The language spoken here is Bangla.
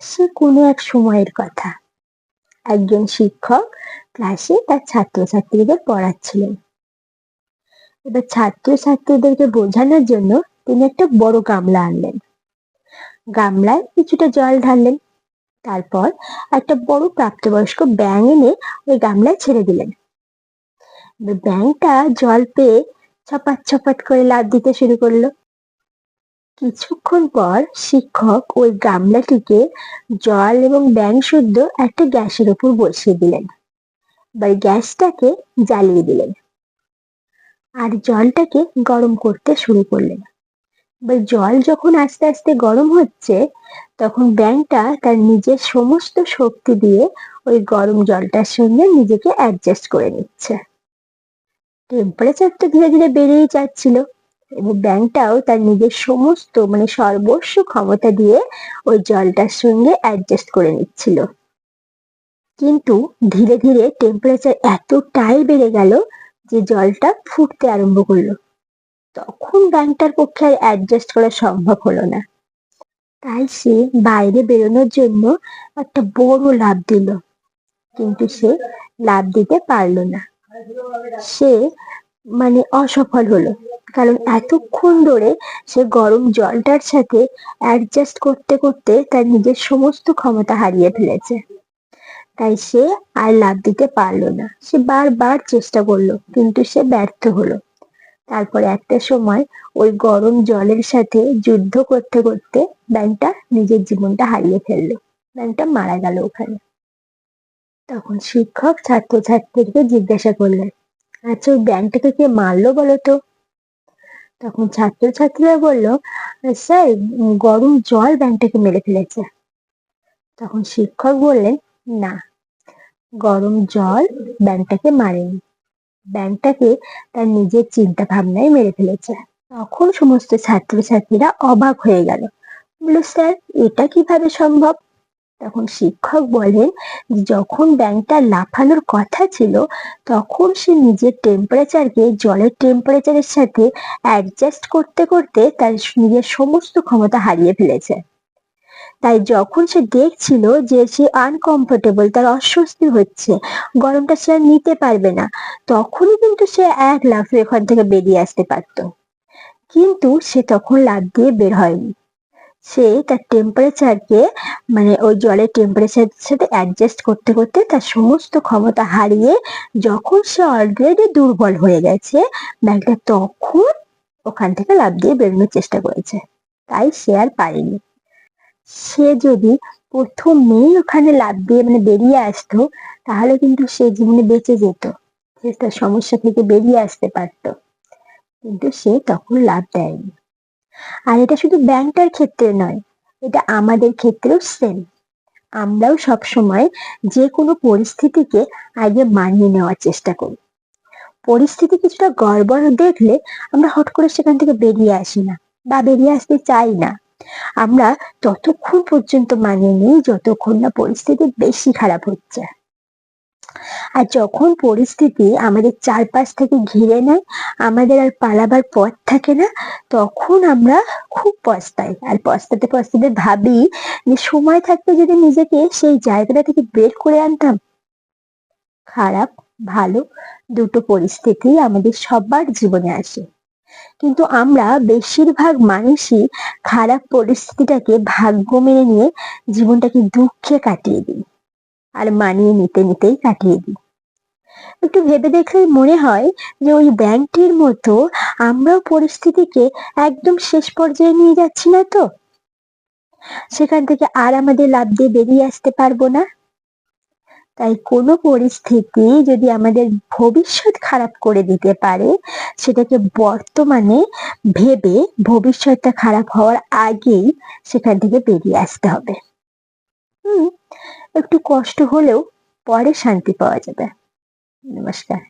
সে কোনো এক সময়ের কথা। একজন শিক্ষক ক্লাসে তার ছাত্রছাত্রীদের পড়াচ্ছিলেন। এবার ছাত্রছাত্রীদেরকে বোঝানোর জন্য তিনি একটা বড় গামলা আনলেন। গামলায় কিছুটা জল ঢাললেন, তারপর একটা বড় প্রাপ্তবয়স্ক ব্যাঙ এনে ওই গামলায় ছেড়ে দিলেন। ব্যাঙটা জল পেয়ে ছপাত ছপাত করে লাফ দিতে শুরু করল। কিছুক্ষণ পর শিক্ষক ওই গামলাটিকে জল এবং ব্যাঙ শুদ্ধ একটা গ্যাসের উপর বসিয়ে দিলেন। বা গ্যাসটাকে জ্বালিয়ে দিলেন আর জলটাকে গরম করতে শুরু করলেন। বা জল যখন আস্তে আস্তে গরম হচ্ছে, তখন ব্যাঙটা তার নিজের সমস্ত শক্তি দিয়ে ওই গরম জলটার সঙ্গে নিজেকে অ্যাডজাস্ট করে নিচ্ছে। টেম্পারেচার তো ধীরে ধীরে বেড়েই যাচ্ছিল। এবং ব্যাংকটাও তার নিজের সমস্ত মানে সর্বস্ব ক্ষমতা দিয়ে ওই জলটার সঙ্গে অ্যাডজাস্ট করে নিচ্ছিল। কিন্তু ধীরে ধীরে টেম্পারেচার এতটাই বেড়ে গেল যে জলটা ফুটতে আরম্ভ করল। তখন ব্যাংকটার পক্ষে আর অ্যাডজাস্ট করা সম্ভব হলো না। তাই সে বাইরে বেরোনোর জন্য একটা বড় লাভ দিল, কিন্তু সে লাভ দিতে পারল না। সে মানে অসফল হলো। কারণ এতক্ষণ ধরে সে গরম জলটার সাথে অ্যাডজাস্ট করতে করতে তার নিজের সমস্ত ক্ষমতা হারিয়ে ফেলেছে। তাই সে আর লাভ দিতে পারল না। সে বারবার চেষ্টা করল, কিন্তু সে ব্যর্থ হলো। তারপরে একটা সময় ওই গরম জলের সাথে যুদ্ধ করতে করতে ব্যাংকটা নিজের জীবনটা হারিয়ে ফেলল। ব্যাংকটা মারা গেল ওখানে। তখন শিক্ষক ছাত্রছাত্রীদেরকে জিজ্ঞাসা করলেন আচ্ছা ওই ব্যাংকটাকে কে মারলো বলো তো? তখন ছাত্রছাত্রীরা বলল, স্যার, গরম জল ব্যাংকটাকে মেরে ফেলেছে। তখন শিক্ষক বললেন, না, গরম জল ব্যাংকটাকে মারেনি। ব্যাংকটাকে তার নিজের চিন্তা ভাবনায় মেরে ফেলেছে। তখন সমস্ত ছাত্রছাত্রীরা অবাক হয়ে গেল। বলল, স্যার, এটা কীভাবে সম্ভব? তখন শিক্ষক বলেন যখন ব্যাংকটা লাফানোর কথা ছিল, তখন সে নিজের টেম্পারেচারকে জলের টেম্পারেচারের সাথে অ্যাডজাস্ট করতে করতে তার নিজের সমস্ত ক্ষমতা হারিয়ে ফেলেছে। তাই যখন সে দেখছিল যে সে আনকমফোর্টেবল তার অস্বস্তি হচ্ছে, গরমটা সে আর নিতে পারবে না, তখনই কিন্তু সে এক লাফে ওখান থেকে বেরিয়ে আসতে পারত। কিন্তু সে তখন লাফ দিয়ে বের হয়নি। সে তার টেম্পারেচারকে মানে ওই জলের টেম্পারেচারের সাথে অ্যাডজাস্ট করতে করতে তার সমস্ত ক্ষমতা হারিয়ে যখন সে অলরেডি দুর্বল হয়ে গেছে ব্যাগটা তখন ওখান থেকে লাভ দিয়ে বেরোনোর চেষ্টা করেছে। তাই সে আর পারেনি। সে যদি প্রথমেই ওখানে লাভ দিয়ে মানে বেরিয়ে আসতো, তাহলে কিন্তু সে জীবনে বেঁচে যেত। সে তার সমস্যা থেকে বেরিয়ে আসতে পারতো। কিন্তু সে তখন লাভ দেয়নি। আর এটা শুধু ব্যাংকটার ক্ষেত্রে নয়, এটা আমাদের ক্ষেত্রেও সেম আমরাও সব সময় যে কোনো পরিস্থিতিকে আগে মানিয়ে নেওয়ার চেষ্টা করি। পরিস্থিতি কিছুটা গড়বড় দেখলে আমরা হট করে সেখান থেকে বেরিয়ে আসি না বা বেরিয়ে আসতে চাই না। আমরা ততক্ষণ পর্যন্ত মানিয়ে নিই, যতক্ষণ না পরিস্থিতি বেশি খারাপ হচ্ছে। আর যখন পরিস্থিতি আমাদের চারপাশ থেকে ঘিরে নেয়, আমাদের আর পালাবার পথ থাকে না, তখন আমরা খুব পস্তাই। আর পস্তাতে পস্তাতে ভাবি যে সময় থাকতে যদি নিজেকে সেই জায়গাটা থেকে বের করে আনতাম, খারাপ, ভালো দুটো পরিস্থিতি আমাদের সবার জীবনে আসে। কিন্তু আমরা বেশিরভাগ মানুষই খারাপ পরিস্থিতিটাকে ভাগ্য মেনে নিয়ে জীবনটাকে দুঃখে কাটিয়ে দিই। আর মানিয়ে নিতে নিতেই কাটিয়ে দিই। একটু ভেবে দেখলেই মনে হয় যে ওই ব্যাংকটির মতো আমরাও পরিস্থিতিকে একদম শেষ পর্যায়ে নিয়ে যাচ্ছি না তো। সেখান থেকে আর আমাদের লাভ দিয়ে বেরিয়ে আসতে পারব না। তাই কোনো পরিস্থিতি যদি আমাদের ভবিষ্যৎ খারাপ করে দিতে পারে, সেটাকে বর্তমানে ভেবে ভবিষ্যৎটা খারাপ হওয়ার আগেই সেখান থেকে বেরিয়ে আসতে হবে। হুম একটু কষ্ট হলেও পরে শান্তি পাওয়া যাবে। নমস্কার।